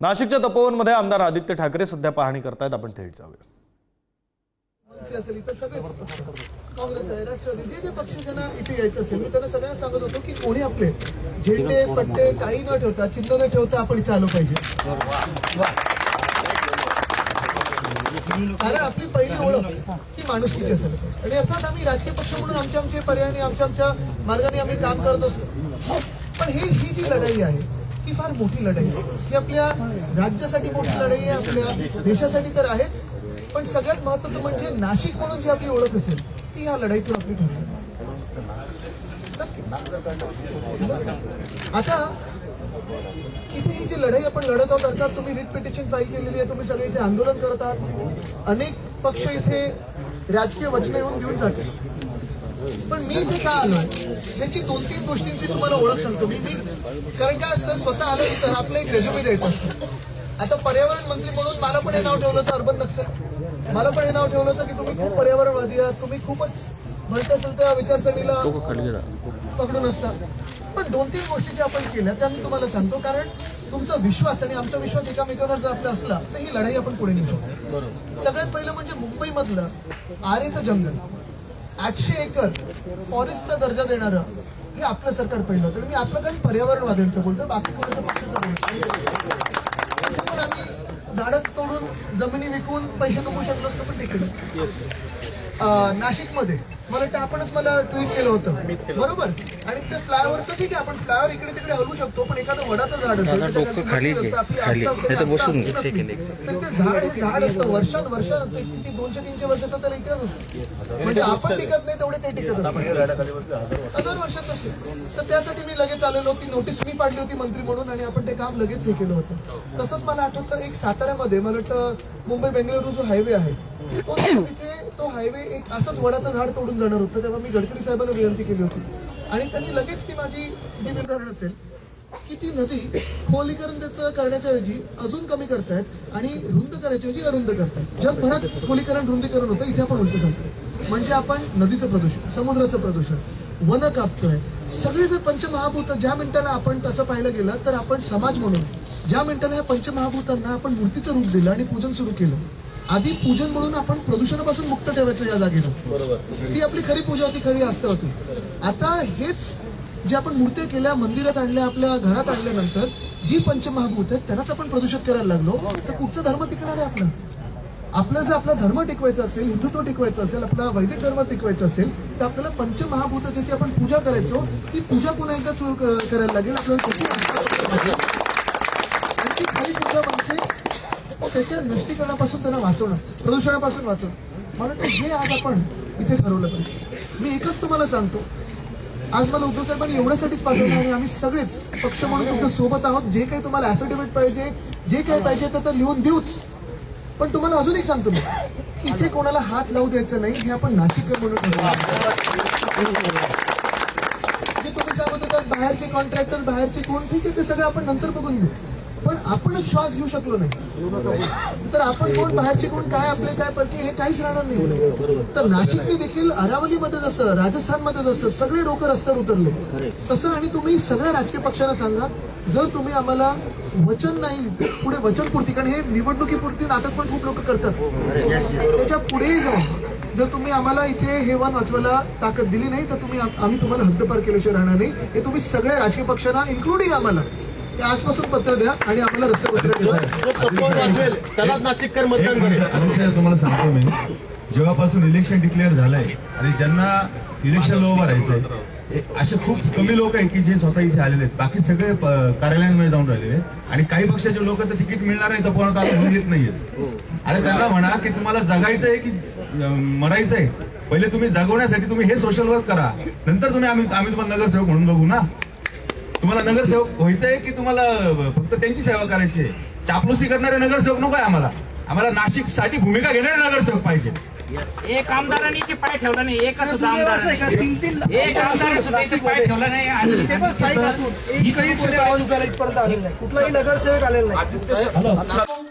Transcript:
नाशिकच्या तपोवनमध्ये आमदार आदित्य ठाकरे सध्या पाहणी करतायत. आपण थेट जाऊया. काँग्रेस आहे राष्ट्रवादी. जे जे पक्ष ज्यांना इथे यायचं असेल मी त्यांना सगळ्यांना सांगत होतो की कोणी आपले झेंडे पट्टे काही न ठेवता चिन्ह न ठेवता आपण इथे आलो पाहिजे. कारण आपली पहिली ओळख ही माणुसकीची असायला पाहिजे आणि अर्थात आम्ही राजकीय पक्ष म्हणून आमच्या आमच्या पर्यायाने आमच्या आमच्या मार्गाने आम्ही काम करत असतो. पण ही ही जी लढाई आहे ती फार मोठी लढाई आहे. ही आपल्या राज्यासाठी मोठी लढाई आहे आपल्या देशासाठी तर आहेच. पण सगळ्यात महत्वाचं म्हणजे नाशिक म्हणून जी आपली ओळख असेल ती ह्या लढाईतून आपली ठरली. आता इथे ही जी लढाई आपण लढत आहोत अर्थात तुम्ही रिट पिटिशन फाईल केलेली आहे तुम्ही सगळे इथे आंदोलन करत आहात. अनेक पक्ष इथे राजकीय वचनं येऊन घेऊन जाते पण मी इथे का आलो याची दोन तीन गोष्टींची तुम्हाला ओळख सांगतो. मी मी कारण काय असतं स्वतः आल्यानंतर आपलं एक रेझ्युमे द्यायचं असतं. आता पर्यावरण मंत्री म्हणून मला पण हे नाव ठेवलं होतं अर्बन नक्सल मला पण हे नाव ठेवलं होतं की तुम्ही खूप पर्यावरणवादी आहात तुम्ही खूपच म्हणत असेल त्या विचारसरणीला पकडून असतात पण दोन तीन गोष्टी ज्या आपण केल्या त्या मी तुम्हाला सांगतो. कारण तुमचा विश्वास आणि आमचा विश्वास एकामेकांवर जर आपला असला तर ही लढाई आपण पुढे शकतो. सगळ्यात पहिलं म्हणजे मुंबईमधलं आरेचं जंगल. आठशे एकर फॉरेस्टचा दर्जा देणारं हे आपलं सरकार पहिलं होतं. मी आपलं काही पर्यावरणवाद्यांचं बोलतो बाकी कोणाचं पक्षाचं बोलतो पण आम्ही झाडं तोडून जमिनी विकून पैसे कमवू शकलो असतो पण ते केलं नाशिकमध्ये मला वाटतं आपणच मला ट्विट केलं होतं. बरोबर? आणि त्या फ्लायओव्हरचं ठीक आहे आपण फ्लायओव्हर इकडे तिकडे हलवू शकतो पण एखादं वडाचं झाड असेल त्याच्याखाली असतं, आपली आस्था असते, आस्था असते नसली. तर ते झाड हे झाड असतं वर्षानुवर्ष ते किती दोनशे तीनशे वर्षाचा त्याला इतिहास असतो. म्हणजे आपण टिकत नाही तेवढे ते टिकत असतात. हजार वर्षाचं असेल. तर त्यासाठी मी लगेच आलेलो ती नोटीस मी पाडली होती मंत्री म्हणून आणि आपण ते काम लगेच हे केलं होतं. तसंच मला आठवतं एक साताऱ्यामध्ये मला वाटतं मुंबई बेंगळुरू जो हायवे आहे तो तिथे तो हायवे एक असंच वडाचं झाड तोडून जाणार होतं तेव्हा मी गडकरी साहेबांना विनंती केली होती. आणि त्यांनी लगेच ती माझी जी निर्धारण असेल की ती नदी खोलीकरण त्याचं करण्याच्या ऐवजी अजून कमी करतायत आणि रुंद करायच्या ऐवजी अरुंद करतायत. जगभरात खोलीकरण रुंदीकरण होतं इथे आपण उलट सांगतो म्हणजे आपण नदीचं प्रदूषण समुद्राचं प्रदूषण वन कापतोय. सगळे जर पंचमहाभूत ज्या मिनिटाला आपण तसं पाहायला गेलं तर आपण समाज म्हणून ज्या मिनिटाला या पंचमहाभूतांना आपण मूर्तीचं रूप दिलं आणि पूजन सुरू केलं आधी पूजन म्हणून आपण प्रदूषणापासून मुक्त ठेवायचं या जागेला बरोबर. ती आपली खरी पूजा होती खरी आस्था होती. आता हेच जे आपण मूर्त्या केल्या मंदिरात आणल्या आपल्या घरात आणल्यानंतर जी पंचमहाभूत आहेत त्यांनाच आपण प्रदूषित करायला लागलो. तर कुठचा धर्म टिकणार आहे आपला? आपला जर आपला धर्म टिकवायचा असेल हिंदुत्व टिकवायचं असेल आपला वैदिक धर्म टिकवायचा असेल तर आपल्याला पंचमहाभूत ज्याची आपण पूजा करायचो ती पूजा पुन्हा एकदा सुरू करायला लागेल. आपल्याला त्याची. आणि ती खरी पूजा त्याच्या नष्टीकरणापासून त्यांना वाचवणं प्रदूषणापासून वाचवणं. मला वाटतं हे आज आपण इथे ठरवलं पाहिजे. मी एकच तुम्हाला सांगतो. आज मला उद्धव साहेबांनी एवढ्यासाठीच पाठवलं आणि आम्ही सगळेच पक्ष म्हणून तुमच्यासोबत आहोत. जे काही तुम्हाला ऍफिडेव्हिट पाहिजे जे काही पाहिजे ते तर लिहून देऊच. पण तुम्हाला अजून एक सांगतो मी की इथे कोणाला हात लावू द्यायचं नाही हे आपण नाशिककर म्हणून ठरवलं. जे म्हणजे तुम्ही सांगत होता बाहेरचे कॉन्ट्रॅक्टर बाहेरचे कोण ठीक आहे ते सगळं आपण नंतर बघून घेऊ. पण आपणच श्वास घेऊ शकलो नाही. तर आपण कोण बाहेरचे कोण काय आपले काय पडते हे काहीच राहणार नाही. तर नाशिकने देखील अरावलीमध्ये जसं राजस्थानमध्ये जसं सगळे लोक रस्त्यावर उतरले तसं आणि तुम्ही सगळ्या राजकीय पक्षांना सांगा जर तुम्ही आम्हाला वचन नाही पुढे वचनपूर्ती कारण हे निवडणुकीपुरती नाटक पण खूप लोक करतात. त्याच्या पुढेही जाऊन जर तुम्ही आम्हाला इथे हे वन वाचवायला ताकद दिली नाही तर तुम्ही आम्ही तुम्हाला हद्दपार केल्याशिवाय राहणार नाही. हे तुम्ही सगळ्या राजकीय पक्षांना इन्क्लुडिंग आम्हाला आजपासून पत्र द्या आणि आम्हाला रस्ते तुम्हाला सांगतो मी. जेव्हापासून इलेक्शन डिक्लेअर झालंय आणि ज्यांना इलेक्शनला उभं राहायचंय हे असे खूप कमी लोक आहेत की जे स्वतः इथे आलेले आहेत. बाकी सगळे कार्यालयांमध्ये जाऊन राहिलेले आहेत. आणि काही पक्षाचे लोक तर तिकीट मिळणार नाही तर आता येत नाहीयेत आणि त्यांना म्हणा की तुम्हाला जगायचंय की अं, मरायचंय. पहिले तुम्ही जगवण्यासाठी तुम्ही हे सोशल वर्क करा. नंतर तुम्ही आम्ही आम्ही तुम्हाला नगरसेवक म्हणून बघू ना. तुम्हाला नगरसेवक व्हायचंय की तुम्हाला फक्त त्यांची सेवा करायची आहे? चापलुसी करणारे नगरसेवक नको आहे आम्हाला. आम्हाला नाशिकसाठी भूमिका घेणारे नगरसेवक पाहिजे. एक आमदारांनी ते पाय ठेवला नाही एकच सुद्धा आमदार एक आमदार सुद्धा इथे पाय ठेवला नाही आणि एकही आवाज इथपर्यंत आलेला नाही. कुठलाही नगरसेवक आलेला नाही.